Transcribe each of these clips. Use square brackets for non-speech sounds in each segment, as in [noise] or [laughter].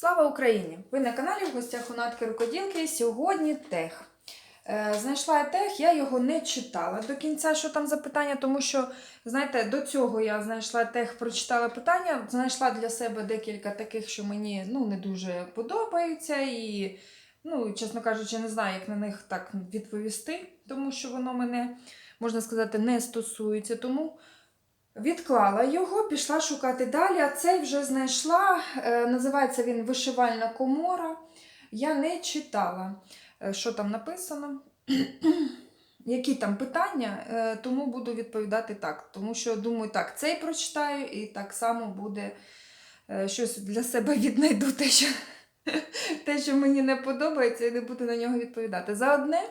Слава Україні! Ви на каналі в гостях у Натки Рукоділки. Сьогодні тех. Е, Знайшла я тех, я його не читала до кінця, що там за питання, тому що, знаєте, до цього я знайшла тех, прочитала питання, знайшла для себе декілька таких, що мені ну, не дуже подобаються. І, ну, чесно кажучи, не знаю, як на них так відповісти, тому що воно мене, можна сказати, не стосується. Тому Відклала його, пішла шукати далі, а цей вже знайшла. Е, називається він Вишивальна комора. Я не читала, е, що там написано, [clears throat] які там питання, е, тому буду відповідати так. Тому що, думаю, так, цей прочитаю і так само буде щось для себе віднайду те, що. [laughs] Те, що мені не подобається, і не буду на нього відповідати. За одне,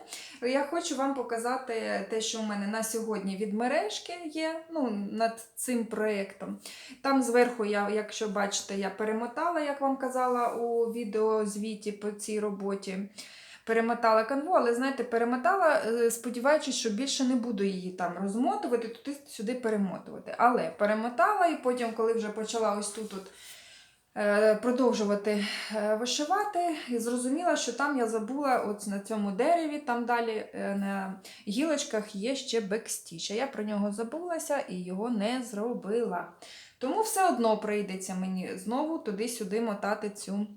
я хочу вам показати те, що у мене на сьогодні від мережки є ну, над цим проєктом. Там зверху, я, якщо бачите, я перемотала, як вам казала у відеозвіті по цій роботі. Перемотала канву, але знаєте, перемотала, е, сподіваючись, що більше не буду її там розмотувати, туди-сюди перемотувати. Але перемотала, і потім, коли вже почала ось тут. -от продовжувати е, вишивати, і зрозуміла, що там я забула от на цьому дереві, там далі е, на гілочках є ще бекстіч. А я про нього забулася і його не зробила. Тому все одно прийдеться мені знову туди-сюди мотати цю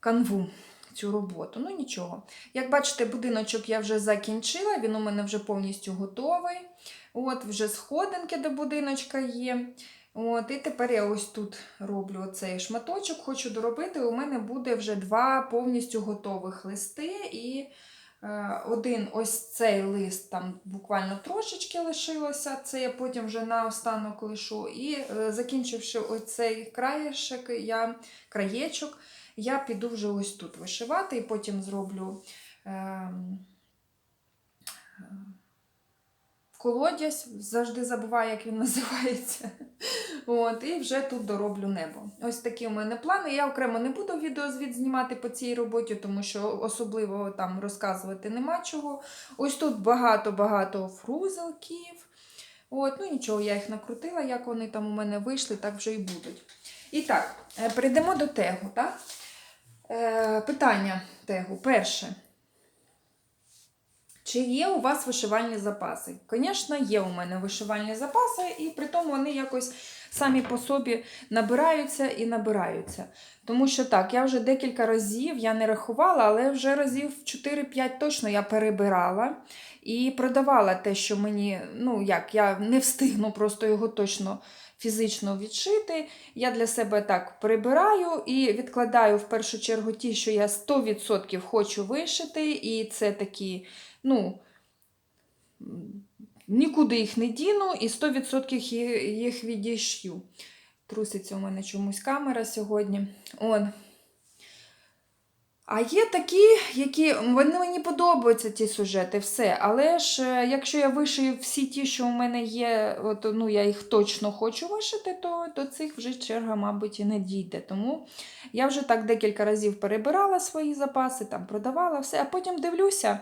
канву. Цю роботу. Ну нічого. Як бачите, будиночок я вже закінчила, він у мене вже повністю готовий. От, Вже сходинки до будиночка є. От, І тепер я ось тут роблю цей шматочок, хочу доробити. У мене буде вже два повністю готових листи. І е, один ось цей лист, там буквально трошечки лишилося, це я потім вже наостанок лишу. І е, закінчивши оцей краєшок, я, краєчок, я піду вже ось тут вишивати, і потім зроблю. Е, колодязь, завжди забуваю, як він [laughs] називається. От, І вже тут дороблю небо. Ось такі у мене плани. Я окремо не буду відеозвіт знімати по цій роботі, тому що особливо там розказувати нема чого. Ось тут багато-багато фрузелків. От, Ну нічого, я їх накрутила, як вони там у мене вийшли, так вже і будуть. І так, е, перейдемо до тегу. Так? Е, Питання тегу. Перше. Чи є у вас вишивальні запаси? Звісно, є у мене вишивальні запаси, і при тому вони якось самі по собі набираються і набираються. Тому що так, я вже декілька разів, я не рахувала, але вже разів 4-5 точно я перебирала і продавала те, що мені, ну як, я не встигну просто його точно фізично відшити. Я для себе так прибираю і відкладаю в першу чергу ті, що я 100% хочу вишити, і це такі ну, нікуди їх не діну і 100% їх відішью. Труситься у мене чомусь камера сьогодні. Он. А є такі, які вони мені подобаються ті сюжети, все. Але ж е, якщо я вишию всі ті, що у мене є, от, ну я їх точно хочу вишити, то до цих вже черга, мабуть, і не дійде. Тому я вже так декілька разів перебирала свої запаси, там продавала все, а потім дивлюся.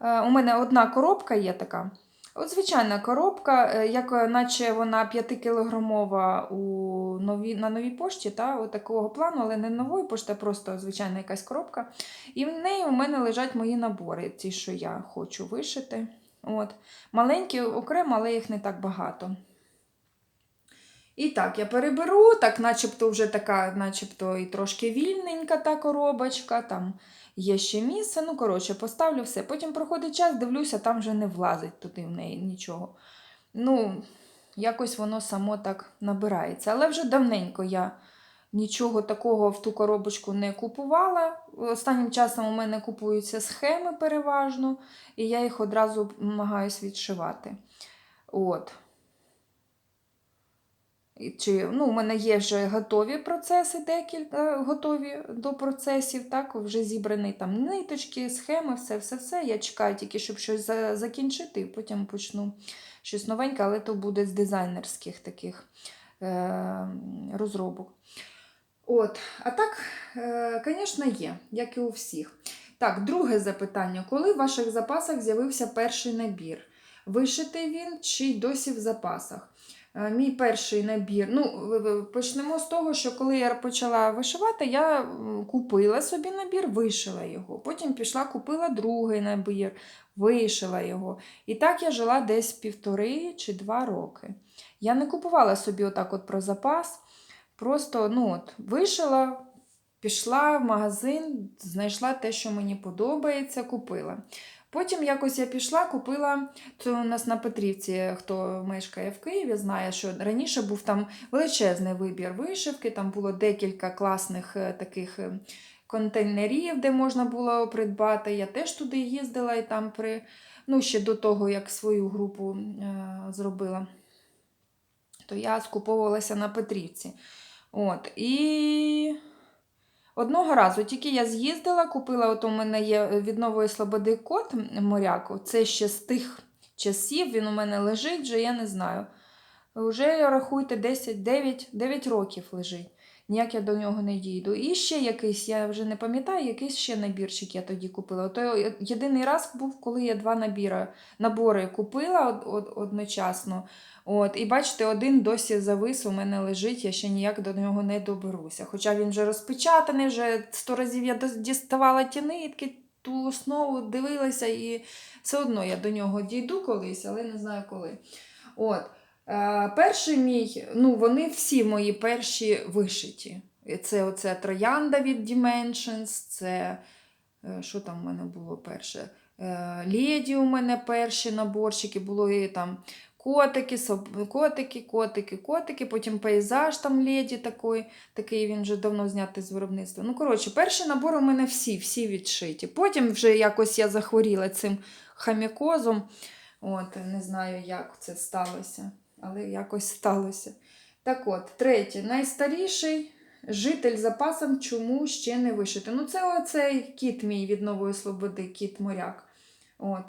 Е, у мене одна коробка є така. От звичайна коробка, е, як наче вона 5-кілограмова у нові, на новій пошті, та, от такого плану, але не нової пошти, а просто звичайна якась коробка. І в неї у мене лежать мої набори, ті, що я хочу вишити. От. Маленькі окремо, але їх не так багато. І так, я переберу, так, начебто вже така, начебто і трошки вільненька та коробочка. там є ще місце. Ну, коротше, поставлю все. Потім проходить час, дивлюся, там вже не влазить туди в неї нічого. Ну, якось воно само так набирається. Але вже давненько я нічого такого в ту коробочку не купувала. Останнім часом у мене купуються схеми переважно, і я їх одразу намагаюся відшивати. От. Чи, ну, У мене є вже готові процеси, декілька готові до процесів, так, вже зібрані там ниточки, схеми, все-все-все. Я чекаю тільки, щоб щось закінчити, і потім почну щось новеньке, але то буде з дизайнерських таких е- розробок. От, А так, звісно, е є, як і у всіх. Так, друге запитання. Коли в ваших запасах з'явився перший набір? Вишитий він чи досі в запасах? Е, Мій перший набір. Ну, почнемо з того, що коли я почала вишивати, я купила собі набір, вишила його. Потім пішла, купила другий набір, вишила його. І так я жила десь півтори чи два роки. Я не купувала собі отак от про запас. Просто ну, от, вишила, пішла в магазин, знайшла те, що мені подобається, купила. Потім якось я пішла, купила це у нас на Петрівці, хто мешкає в Києві, знає, що раніше був там величезний вибір вишивки, там було декілька класних е, таких е, контейнерів, де можна було придбати. Я теж туди їздила і там при, ну, ще до того, як свою групу е, зробила, то я скуповувалася на Петрівці. От, і Одного разу тільки я з'їздила, купила, от у мене є від Нової Слободи кот моряку. Це ще з тих часів, він у мене лежить, вже я не знаю. Вже рахуйте 10, 9, 9 років лежить. Ніяк я до нього не дійду. І ще якийсь, я вже не пам'ятаю, якийсь ще набірчик я тоді купила. То єдиний раз був, коли я два набіри, набори купила од, од, одночасно. От, і бачите, один досі завис, у мене лежить, я ще ніяк до нього не доберуся. Хоча він вже розпечатаний, вже сто разів я діставала ті нитки, ту основу дивилася, і все одно я до нього дійду колись, але не знаю коли. От. Е, перший мій, ну вони всі мої перші вишиті. Це оце троянда від Dimensions, це е, що там в мене було перше? Е, Леді у мене перші наборчики, було і там котики, котики, котики, котики, потім пейзаж там леді такий, такий він вже давно знятий з виробництва. Ну, коротше, перший набор у мене всі, всі відшиті. Потім вже якось я захворіла цим хамікозом. От, не знаю, як це сталося, але якось сталося. Так от, третє, найстаріший житель запасом, чому ще не вишити. Ну, це оцей кіт мій від Нової Слободи, кіт моряк. От.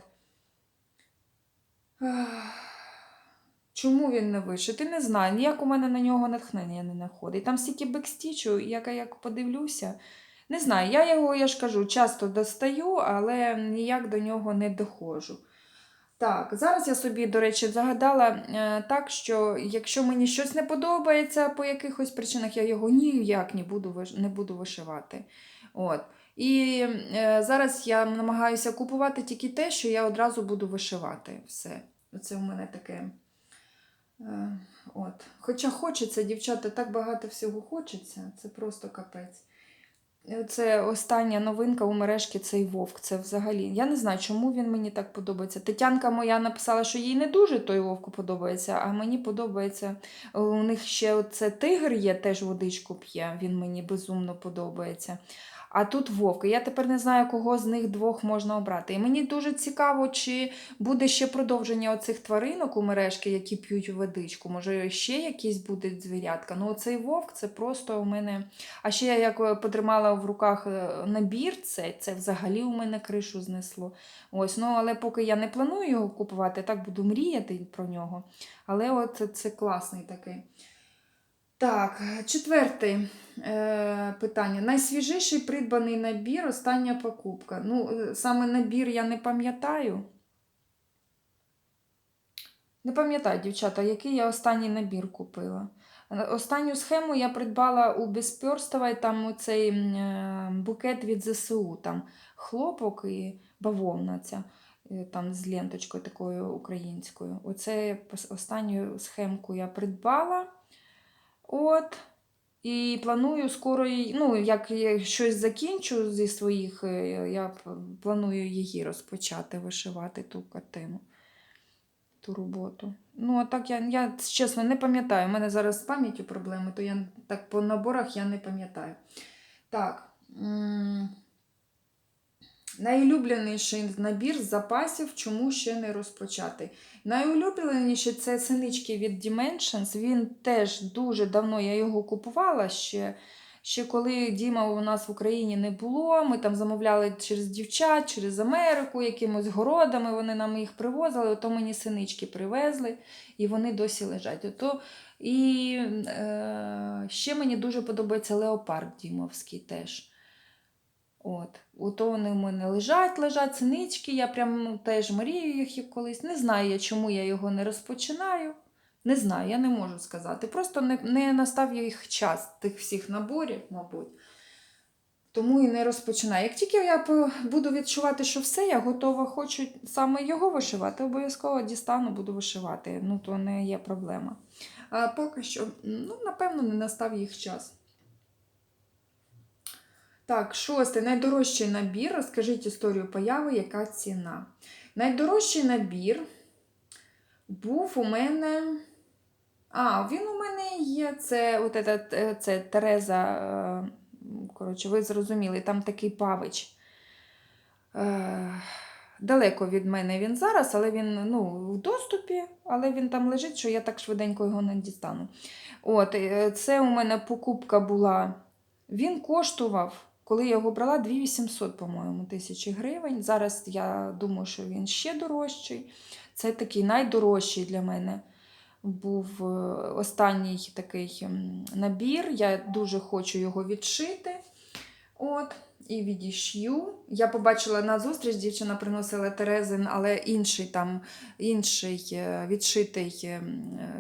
Чому він не вишитий? Не знаю. Ніяк у мене на нього натхнення не находить. Там стільки бекстічу, як я як подивлюся. Не знаю, я його, я ж кажу, часто достаю, але ніяк до нього не доходжу. Так, зараз я собі, до речі, загадала е, так, що якщо мені щось не подобається по якихось причинах, я його ніяк не буду, не буду вишивати. От. І е, зараз я намагаюся купувати тільки те, що я одразу буду вишивати. Все. Це у мене таке. Е, от. Хоча хочеться, дівчата, так багато всього хочеться, це просто капець. Це остання новинка у мережки цей вовк. Це взагалі. Я не знаю, чому він мені так подобається. Тетянка моя написала, що їй не дуже той вовк подобається, а мені подобається. У них ще це тигр є, теж водичку п'є. Він мені безумно подобається. А тут вовк. І Я тепер не знаю, кого з них двох можна обрати. І мені дуже цікаво, чи буде ще продовження оцих тваринок у мережки, які п'ють водичку. Може, ще якісь буде звірятка. Ну, оцей вовк це просто у мене. А ще я як е, потримала в руках е, набір, це, це взагалі у мене кришу знесло. Ось, ну, але поки я не планую його купувати, так буду мріяти про нього. Але от це класний такий. Так, четверте е, питання. Найсвіжіший придбаний набір, остання покупка. Ну, е, саме набір я не пам'ятаю. Не пам'ятаю, дівчата, який я останній набір купила. Е, Останню схему я придбала у Безпьорстова, там цей букет від ЗСУ, там хлопок і бавовна ця, там з ленточкою такою українською. Оце останню схемку я придбала. От. І планую скоро, ну, як я щось закінчу зі своїх, е, я планую її розпочати вишивати ту картину, ту роботу. Ну, а так я, я чесно не пам'ятаю. У мене зараз з пам'яттю проблеми, то я так по наборах я не пам'ятаю. Так. Найулюбленіший набір запасів, чому ще не розпочати. Найулюбленіший це синички від Dimensions. Він теж дуже давно я його купувала ще. Ще коли Діма у нас в Україні не було, ми там замовляли через дівчат, через Америку, якимось городами, вони нам їх привозили, ото мені синички привезли, і вони досі лежать. Ото, і е, ще мені дуже подобається леопард Дімовський теж. От. Ото вони в мене лежать, лежать синички, я прям ну, теж мрію їх колись. Не знаю я, чому я його не розпочинаю. Не знаю, я не можу сказати. Просто не, не настав їх час тих всіх наборів, мабуть. Тому і не розпочинаю. Як тільки я буду відчувати, що все, я готова, хочу саме його вишивати, обов'язково дістану, буду вишивати. Ну, то не є проблема. А поки що, ну, напевно, не настав їх час. Так, шосте. Найдорожчий набір. Розкажіть історію появи, яка ціна. Найдорожчий набір був у мене. А, він у мене є. Це, от этот, е, це Тереза. е, Коротше, ви зрозуміли, там такий павич. Е, Далеко від мене він зараз, але він ну, в доступі, але він там лежить, що я так швиденько його не дістану. От, е, це у мене покупка була. Він коштував, коли я його брала, 2800, по-моєму, тисячі гривень. Зараз я думаю, що він ще дорожчий. Це такий найдорожчий для мене був е, останній такий набір. Я дуже хочу його відшити. От, і відішью. Я побачила на зустріч, дівчина приносила Терезин, але інший там інший е, відшитий, е,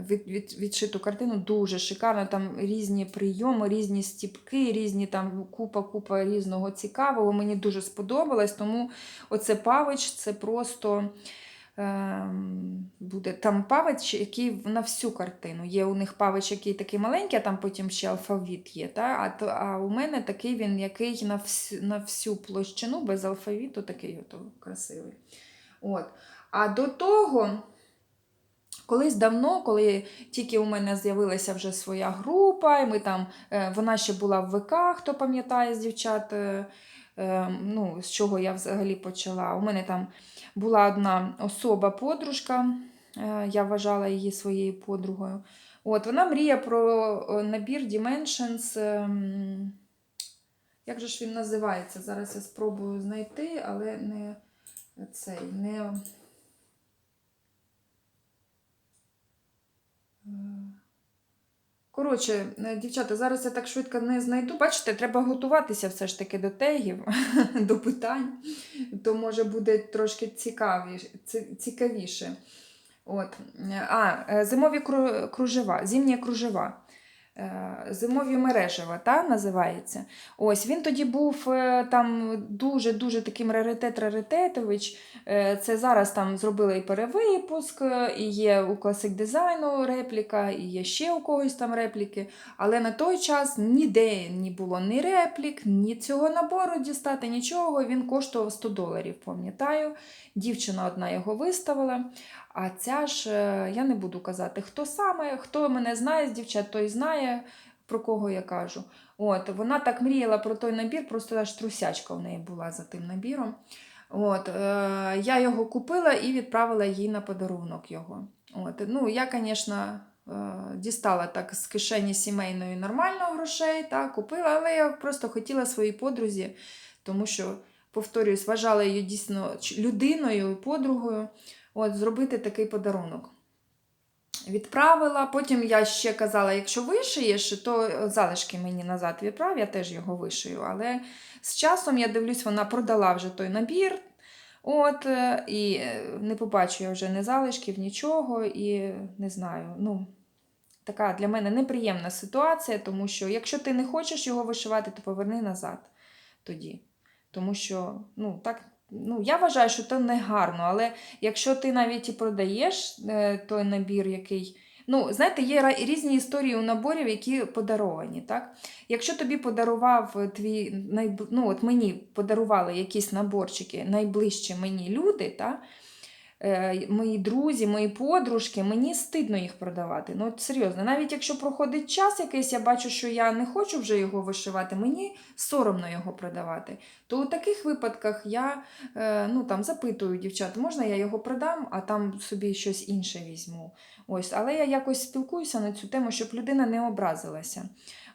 від, від, відшиту картину дуже шикарно. Там різні прийоми, різні стіпки, різні там купа-купа різного цікавого. Мені дуже сподобалось, тому оце павич це просто. Ем, Буде там павич, який на всю картину. Є у них павич, який такий маленький, а там потім ще алфавіт є. Та? А, то, а у мене такий він, який на всю, на всю площину без алфавіту, такий ото красивий. От. А до того, колись давно, коли тільки у мене з'явилася вже своя група, і ми там, е, вона ще була в ВК, хто пам'ятає з дівчат, е, ну, з чого я взагалі почала. У мене там була одна особа, подружка, е, я вважала її своєю подругою. От, вона мріє про е, набір Dimensions. ем, Як же ж він називається? Зараз я спробую знайти, але не цей, не. Коротше, е, дівчата, зараз я так швидко не знайду. Бачите, треба готуватися все ж таки до тегів, [laughs] до питань, то може буде трошки цікавіше. От. А, е, зимові кру- кружева, зимні кружева. Е, Зимові мережева, та, називається. Ось він тоді був е, там дуже-дуже таким раритет-раритетович. Е, Це зараз там зробили і перевипуск, і є у класик дизайну репліка, і є ще у когось там репліки. Але на той час ніде не було ні реплік, ні цього набору дістати, нічого. Він коштував 100 доларів, пам'ятаю. Дівчина одна його виставила. А ця ж, е, я не буду казати, хто саме, хто мене знає з дівчат, той знає, про кого я кажу. От, вона так мріяла про той набір, просто аж трусячка в неї була за тим набіром. От, е, я його купила і відправила їй на подарунок його. От, ну, я, звісно, е, дістала так з кишені сімейної нормально грошей, так, купила, але я просто хотіла своїй подрузі, тому що, повторюсь, вважала її дійсно людиною, подругою, от, зробити такий подарунок. Відправила, потім я ще казала, якщо вишиєш, то залишки мені назад відправ, я теж його вишию. Але з часом я дивлюсь, вона продала вже той набір. От, е, і е, не побачу я вже ні залишків, нічого, і не знаю. Ну, така для мене неприємна ситуація, тому що якщо ти не хочеш його вишивати, то поверни назад тоді. Тому що, ну, так, ну, я вважаю, що це не гарно, але якщо ти навіть і продаєш е, той набір, який. Ну, знаєте, є різні історії у наборів, які подаровані. Так? Якщо тобі подарував твій ну, от мені подарували якісь наборчики, найближчі мені люди, та? Е, мої друзі, мої подружки, мені стидно їх продавати. Ну, от серйозно, навіть якщо проходить час якийсь, я бачу, що я не хочу вже його вишивати, мені соромно його продавати. То у таких випадках я е, ну, там, запитую дівчат, можна я його продам, а там собі щось інше візьму. Ось, але я якось спілкуюся на цю тему, щоб людина не образилася.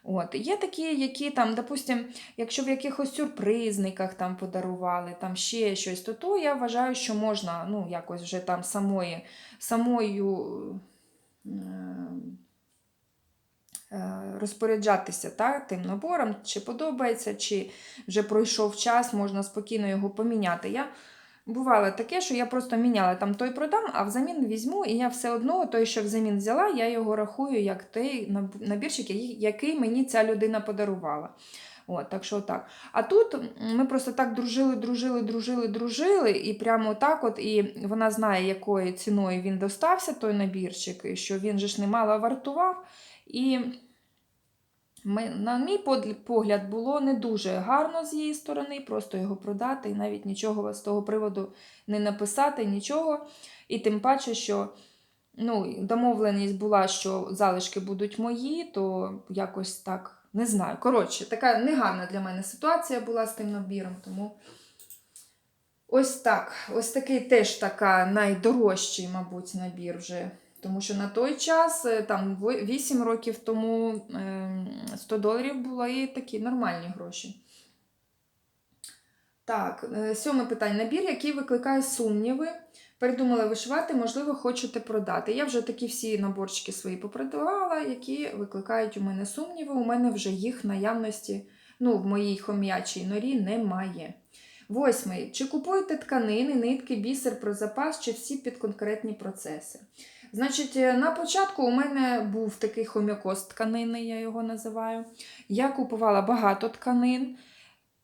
От. Є такі, які там, допустим, якщо в якихось сюрпризниках там подарували, там ще щось, то, то я вважаю, що можна ну, якось вже там самої, самою е, е, розпоряджатися та, тим набором, чи подобається, чи вже пройшов час, можна спокійно його поміняти. Я Бувало таке, що я просто міняла там той продам, а взамін візьму, і я все одно той, що взамін взяла, я його рахую як той набірчик, який- мені ця людина подарувала. От, так що так. А тут ми просто так дружили, дружили, дружили, дружили, і прямо так от, і вона знає, якою ціною він достався, той набірчик, і що він же ж немало вартував. І ми, на мій погляд, було не дуже гарно з її сторони, просто його продати і навіть нічого з того приводу не написати, нічого. І тим паче, що ну, домовленість була, що залишки будуть мої, то якось так не знаю. Коротше, така негарна для мене ситуація була з тим набіром, тому. Ось так. Ось такий теж така найдорожчий, мабуть, набір вже. Тому що на той час, е, там 8 років тому, ем, 100 доларів було і такі нормальні гроші. Так, е, сьоме питання. Набір, який викликає сумніви. Передумала вишивати, можливо, хочете продати. Я вже такі всі наборчики свої попродавала, які викликають у мене сумніви. У мене вже їх наявності, ну, в моїй хом'ячій норі немає. Восьмий. Чи купуєте тканини, нитки, бісер про запас, чи всі під конкретні процеси? Значить, е, на початку у мене був такий хом'якос тканини, я його називаю. Я купувала багато тканин.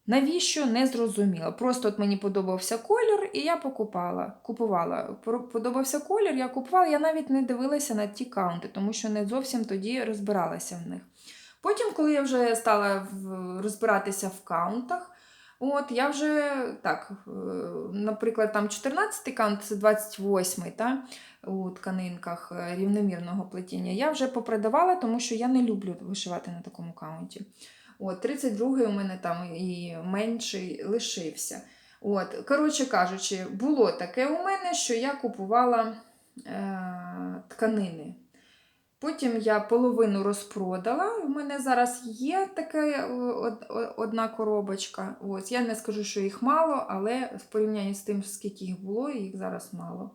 Навіщо не зрозуміло. Просто от мені подобався колір, і я покупала. Купувала. Подобався колір, я купувала, я навіть не дивилася на ті каунти, тому що не зовсім тоді розбиралася в них. Потім, коли я вже стала розбиратися в каунтах, от я вже так, е, наприклад, там 14 каунт, це 28 та, у тканинках е, рівномірного плетіння, я вже попродавала, тому що я не люблю вишивати на такому каунті. От, 32-й у мене там і менший лишився. От, коротше кажучи, було таке у мене, що я купувала е, тканини. Потім я половину розпродала. У мене зараз є така е, одна коробочка. Ось, я не скажу, що їх мало, але в порівнянні з тим, скільки їх було, їх зараз мало.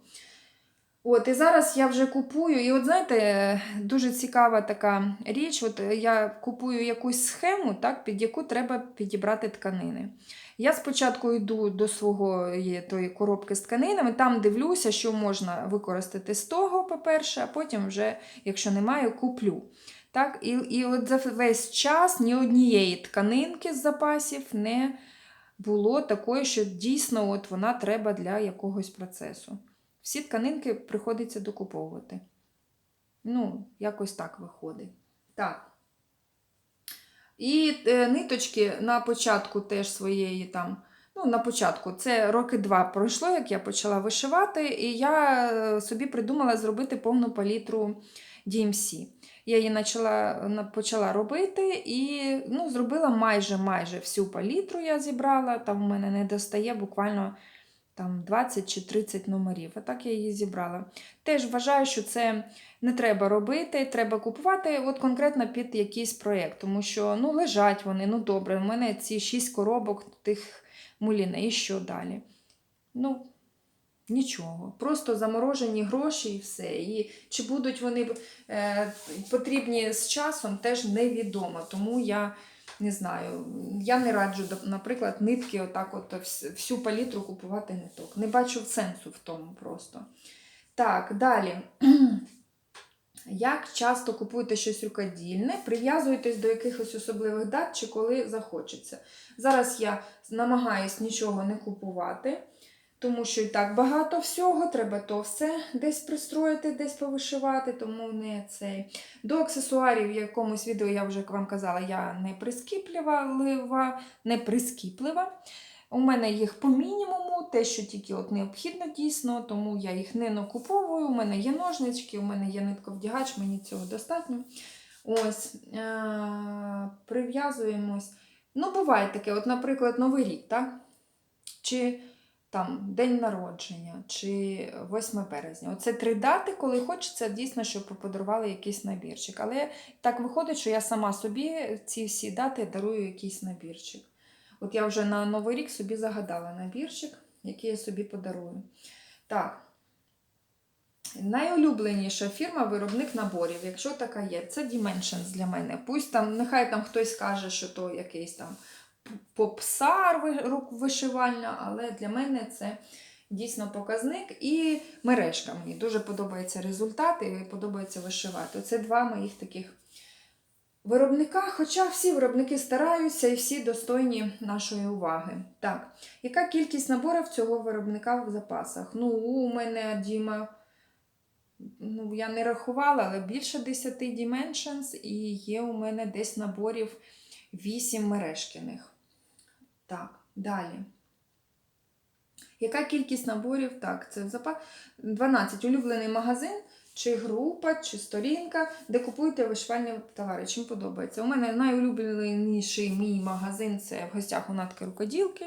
От, і зараз я вже купую. І от знаєте, дуже цікава така річ. От я купую якусь схему, так, під яку треба підібрати тканини. Я спочатку йду до свого є, тої коробки з тканинами, там дивлюся, що можна використати з того, по-перше, а потім вже, якщо немає, куплю. Так, і, і от за весь час ні однієї тканинки з запасів не було такої, що дійсно от вона треба для якогось процесу. Всі тканинки приходиться докуповувати. Ну, якось так виходить. Так. І е, ниточки на початку теж своєї там, ну, на початку, це роки два пройшло, як я почала вишивати, і я е, собі придумала зробити повну палітру DMC. Я її почала, почала робити і ну, зробила майже майже всю палітру я зібрала. Там у мене не достає буквально там 20 чи 30 номерів. А так я її зібрала. Теж вважаю, що це не треба робити, треба купувати от конкретно під якийсь проєкт, тому що ну, лежать вони, ну добре, у мене ці 6 коробок тих муліне, і що далі? Ну, нічого. Просто заморожені гроші і все. І чи будуть вони е, потрібні з часом, теж невідомо. Тому я не знаю, я не раджу, наприклад, нитки, отак от всю палітру купувати ниток. Не бачу сенсу в тому просто. Так, далі. [clears throat] Як часто купуєте щось рукодільне, прив'язуєтесь до якихось особливих дат чи коли захочеться. Зараз я намагаюсь нічого не купувати, тому що і так багато всього, треба то все десь пристроїти, десь повишивати, тому не цей. До аксесуарів в якомусь відео я вже вам казала, я не прискіплива, не прискіплива. У мене їх по мінімуму, те, що тільки от необхідно дійсно, тому я їх не накуповую. У мене є ножнички, у мене є нитковдягач, мені цього достатньо. Ось, е- прив'язуємось. Ну, буває таке, от, наприклад, Новий рік, так? Чи там день народження, чи 8 березня. Оце три дати, коли хочеться дійсно, щоб подарували якийсь набірчик. Але так виходить, що я сама собі ці всі дати дарую якийсь набірчик. От я вже на Новий рік собі загадала набірчик, який я собі подарую. Так. Найулюбленіша фірма виробник наборів, якщо така є, це Dimensions для мене. Пусть там, нехай там хтось каже, що то якийсь там попсар рук- вишивальна, але для мене це дійсно показник. І мережка мені дуже подобається результат і подобається вишивати. Це два моїх таких виробника. Хоча всі виробники стараються і всі достойні нашої уваги. Так, яка кількість наборів цього виробника в запасах? Ну, у мене Діма. Ну, я не рахувала, але більше 10 Dimensions, і є у мене десь наборів 8 мережкиних. Так, далі. Яка кількість наборів? Так, це в запас 12. Улюблений магазин, чи група, чи сторінка, де купуєте вишивальні товари. Чим подобається? У мене найулюбленіший мій магазин це в гостях у Натки рукоділки.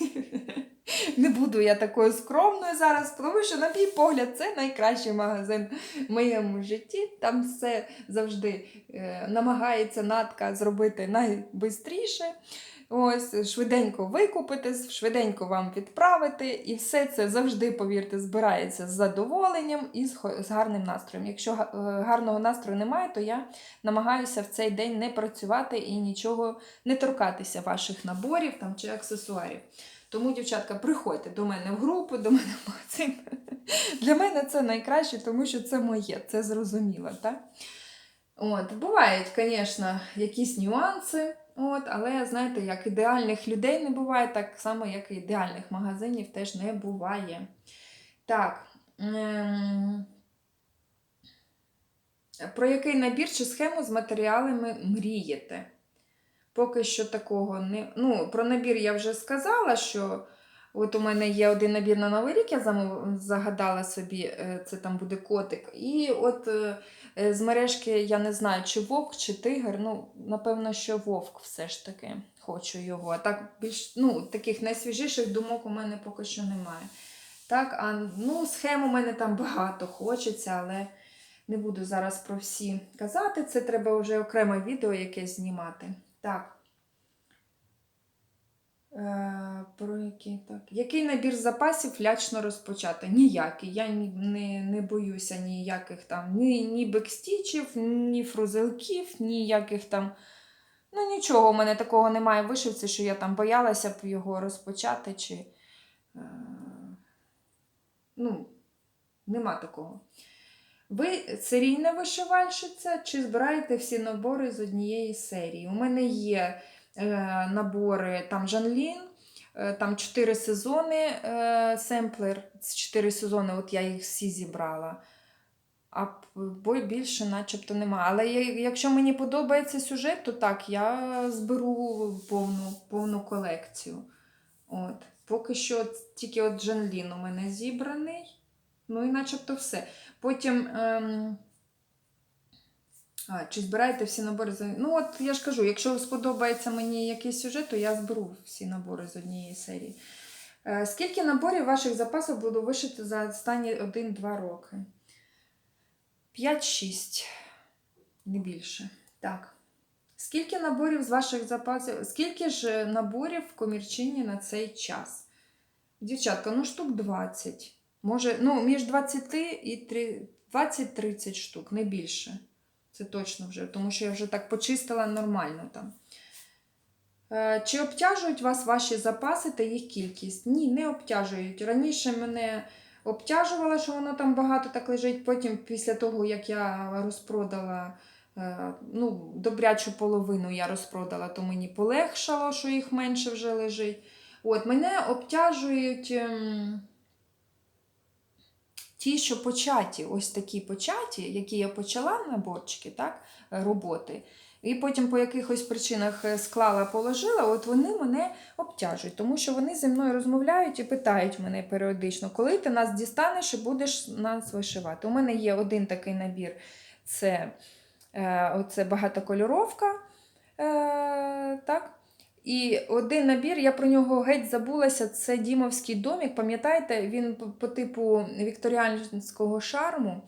[laughs] Не буду я такою скромною зараз, тому що, на мій погляд, це найкращий магазин в моєму житті. Там все завжди е, намагається натка зробити найбистріше. Ось, швиденько викупити, швиденько вам відправити, і все це завжди, повірте, збирається з задоволенням і з гарним настроєм. Якщо е, гарного настрою немає, то я намагаюся в цей день не працювати і нічого не торкатися ваших наборів там, чи аксесуарів. Тому, дівчатка, приходьте до мене в групу, до мене в магазин. [laughs] Для мене це найкраще, тому що це моє, це зрозуміло. Так? От, бувають, звісно, якісь нюанси, от, але знаєте, як ідеальних людей не буває, так само, як і ідеальних магазинів теж не буває. Так. ем, Про який набір чи схему з матеріалами мрієте? Поки що такого не. Ну, про набір я вже сказала, що от у мене є один набір на Новий рік, я загадала собі, е, це там буде котик. І от е, е, з мережки я не знаю, чи вовк, чи тигр. Ну, напевно, що вовк все ж таки хочу його. А так більш ну, таких найсвіжіших думок у мене поки що немає. Так, а ну, схем у мене там багато хочеться, але не буду зараз про всі казати. Це треба вже окреме відео якесь знімати. Так. Е, про який, так. Який набір запасів лячно розпочати? Ніякий. Я ні, не, не боюся ніяких там ні, ні бекстічів, ні фрузелків, ніяких там. Ну, нічого, у мене такого немає в вишивці, що я там боялася б його розпочати. чи... Е, ну, нема такого. Ви серійна вишивальщиця чи збираєте всі набори з однієї серії? У мене є набори там Жанлін, е, там 4 сезони е, семплер, 4 сезони, от я їх всі зібрала. А бо більше начебто немає. Але якщо мені подобається сюжет, то так, я зберу повну, повну колекцію. От. Поки що тільки от Жанлін у мене зібраний. Ну і начебто все. Потім. Ем... А, чи збираєте всі набори з Ну, от я ж кажу, якщо сподобається мені якийсь сюжет, то я зберу всі набори з однієї серії. Е, скільки наборів ваших запасів було вишити за останні 1-2 роки? 5-6, не більше. Так. Скільки наборів з ваших запасів? Скільки ж наборів в комірчині на цей час? Дівчатка, ну штук 20. Може, ну, між 20 і 3 20-30 штук, не більше. Це точно вже, тому що я вже так почистила нормально там. Е, Чи обтяжують вас ваші запаси та їх кількість? Ні, не обтяжують. Раніше мене обтяжувало, що воно там багато так лежить. Потім, після того, як я розпродала е, ну, добрячу половину я розпродала, то мені полегшало, що їх менше вже лежить. От, мене обтяжують. Ті, що початі, ось такі початі, які я почала наборчики, так, е, роботи, і потім по якихось причинах е, склала, положила, от вони мене обтяжують, тому що вони зі мною розмовляють і питають мене періодично, коли ти нас дістанеш і будеш нас вишивати. У мене є один такий набір це е, оце багатокольоровка. Е, так. І один набір, я про нього геть забулася, це Дімовський домік. Пам'ятаєте, він по, типу вікторіанського шарму,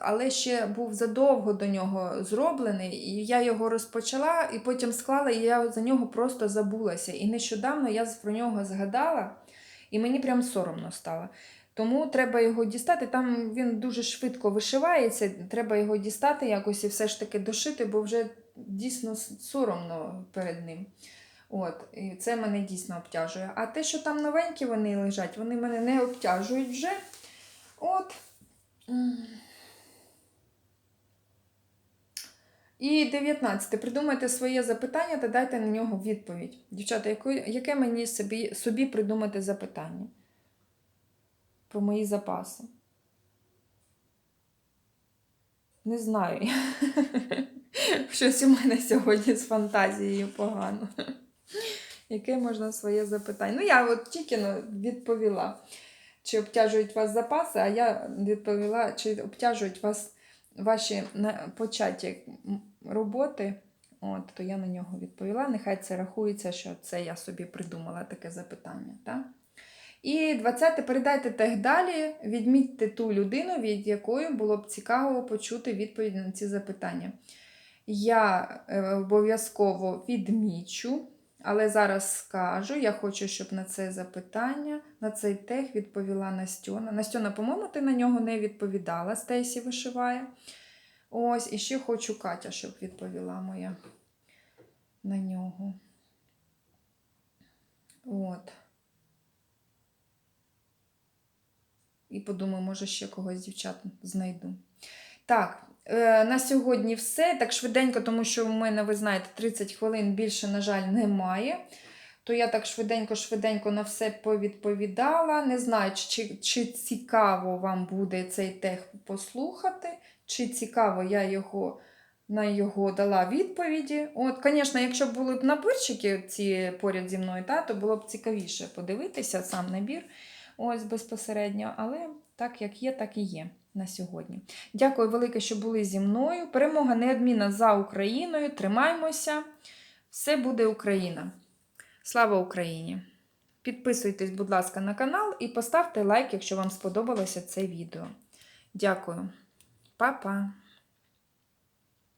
але ще був задовго до нього зроблений. І я його розпочала і потім склала, і я за нього просто забулася. І нещодавно я про нього згадала, і мені прям соромно стало. Тому треба його дістати. Там він дуже швидко вишивається, треба його дістати якось і все ж таки дошити, бо вже дійсно соромно перед ним. От, і це мене дійсно обтяжує. А те, що там новенькі вони лежать, вони мене не обтяжують вже. От. І 19. Придумайте своє запитання та дайте на нього відповідь. Дівчата, яке мені собі, собі придумати запитання? Про мої запаси. Не знаю. [laughs] Щось у мене сьогодні з фантазією погано. Яке можна своє запитання? Ну, я от тільки ну, відповіла, чи обтяжують вас запаси, а я відповіла, чи обтяжують вас ваші початі роботи. От, то я на нього відповіла. Нехай це рахується, що це я собі придумала таке запитання. Так? І 20. Передайте тег далі, відмітьте ту людину, від якої було б цікаво почути відповіді на ці запитання. Я е, обов'язково відмічу, але зараз скажу, я хочу, щоб на це запитання, на цей тег відповіла Настьона. Настьона, по-моєму, ти на нього не відповідала, Стейсі вишиває. Ось, і ще хочу Катя, щоб відповіла моя на нього. От. І подумаю, може, ще когось дівчат знайду. Так, на сьогодні все. Так швиденько, тому що у мене, ви знаєте, 30 хвилин більше, на жаль, немає. То я так швиденько-швиденько на все повідповідала. Не знаю, чи, чи цікаво вам буде цей тег послухати, чи цікаво я його на його дала відповіді. От, звісно, якщо б були б наборчики ці поряд зі мною, та, то було б цікавіше подивитися сам набір ось безпосередньо. Але так як є, так і є на сьогодні. Дякую велике, що були зі мною. Перемога неодмінна за Україною. Тримаймося. Все буде Україна. Слава Україні! Підписуйтесь, будь ласка, на канал і поставте лайк, якщо вам сподобалося це відео. Дякую. Па-па!